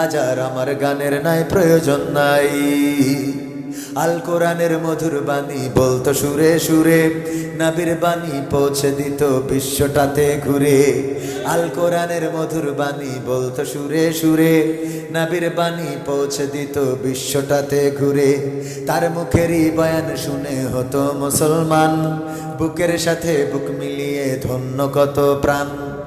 আজ আর আমার গানের নাই, প্রয়োজন নাই। আল কোরআনের মধুর বাণী বলতো সুরে সুরে, নাবির বাণী পৌঁছে দিত বিশ্বটাতে ঘুরে। আল কোরআনের মধুর বাণী বলতো সুরে সুরে, নাবির বাণী পৌঁছে দিত বিশ্বটাতে ঘুরে। তার মুখেরই বয়ান শুনে হতো মুসলমান, বুকের সাথে বুক মিলিয়ে ধন্য কত প্রাণ।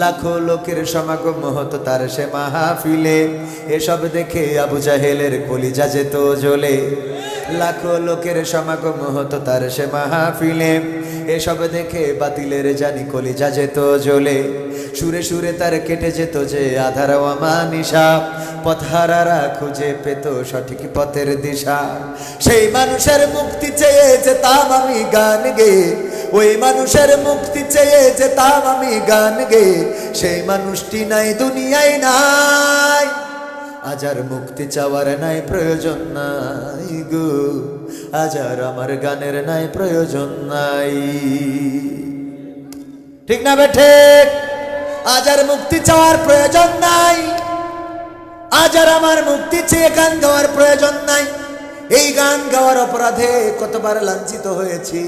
লাখো লোকের সমাগম হতো তার সে মাহফিলে। এসব দেখে আবু জাহেলের কলিজা যেত জ্বলে। লাখো লোকের সমাগম হতো তার সে মাহফিলে। এসব দেখে বাতিলের জানি কলিজা যেত জ্বলে। সুরে সুরে তার কেটে যেত যে আধার নিশা। পথহারারা খুঁজে পেত সঠিক পথের দিশা। সেই মানুষের মুক্তি চেয়ে যেতাম আমি গান গে। ওই মানুষের মুক্তি চেয়ে যেতাম আমি গান গে। সেই মানুষটি নাই, দুনিয়ায় নাই। আজার মুক্তি চাওয়ার নাই, প্রয়োজন নাই গো। আজার আমার গানের নাই, প্রয়োজন নাই। ঠিক না বেঠে আজার মুক্তি চাওয়ার প্রয়োজন নাই। আজার আমার মুক্তি চেয়ে গান গাওয়ার প্রয়োজন নাই। এই গান গাওয়ার অপরাধে কতবার লাঞ্ছিত হয়েছি,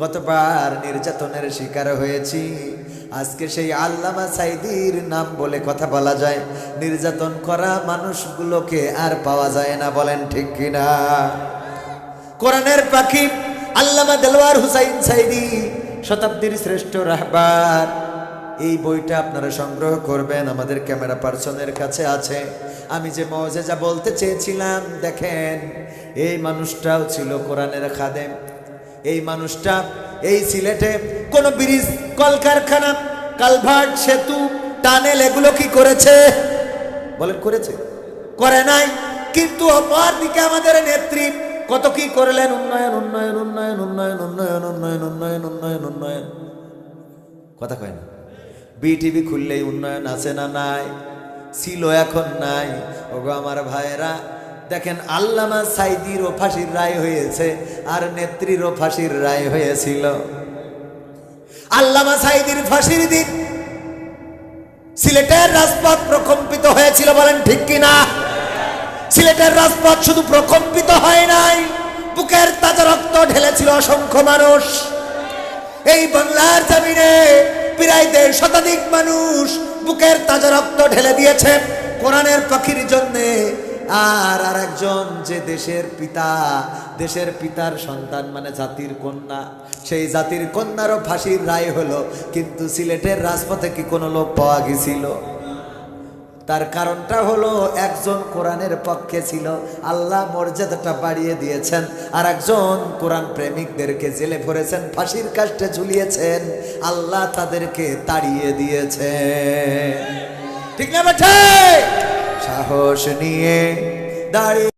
কতবার নির্যাতনের শিকার হয়েছি। আজকে সেই আল্লামা সাইদির নাম বলে কথা বলা যায়, নির্যাতন করা মানুষগুলোকে আর পাওয়া যায় না, বলেন ঠিক কিনা? কোরআনের পাখি আল্লামা দেলওয়ার হুসাইন সাইদি, শতাব্দীর শ্রেষ্ঠ রাহবার। এই বইটা আপনারা সংগ্রহ করবেন, আমাদের ক্যামেরা পার্সনের কাছে আছে। আমি যে মজেজা বলতে চেয়েছিলাম, দেখেন, এই মানুষটাও ছিল কোরআনের খাদেম। এই মানুষটা এই সিলেটে কোন ব্রিজ, কলকারখানা, কালভার্ট, সেতু, টানেল, এগুলো কি করেছে? বলেন করেছে। করে নাই, কিন্তু অপর দিকে আমাদের নেত্রী কত কি করলেন? উন্নয়ন উন্নয়ন উন্নয়ন উন্নয়ন উন্নয়ন উন্নয়ন উন্নয়ন উন্নয়ন উন্নয়ন। কথা কয় না? বিটিভি খুললেই উন্নয়ন আছে না নাই? ছিল এখন নাই। ওগো আমার ভাইয়েরা, দেখেন আল্লামা সাইদিরও ফাঁসির রায় হয়েছে আর নেত্রীরও ফাঁসির রায় হয়েছিল। আল্লামা সাইদির ফাঁসির দিন সিলেটের রাজপথ প্রকম্পিত হয়েছিল বলেন ঠিক কিনা? সিলেটের রাজপথ শুধু প্রকম্পিত হয় নাই। বুকের তাজা রক্ত ঢেলেছিল অসংখ্য মানুষ। এই বাংলার জমিনে প্রায় দেড় শতাধিক মানুষ বুকের তাজা রক্ত ঢেলে দিয়েছে। কোরআনের পাখির জন্যে আর আর একজন যে দেশের পিতা, দেশের পিতার সন্তান মানে জাতির কন্যা, সেই জাতির কন্যারও ফাঁসির রায় হলো, কিন্তু সিলেটের রাজপথে কি কোনো লোক পাওয়া গেছিল? তার কারণটা হলো একজন কোরআনের পক্ষে ছিল। আল্লাহ মর্যাদাটা বাড়িয়ে দিয়েছেন। আর একজন কোরআন প্রেমিকদেরকে জেলে ভরেছেন, ফাঁসির কাষ্টে ঝুলিয়েছেন। আল্লাহ তাদেরকে তাড়িয়ে দিয়েছেন। ঠিক না সাহস নিয়ে দাঁড়িয়ে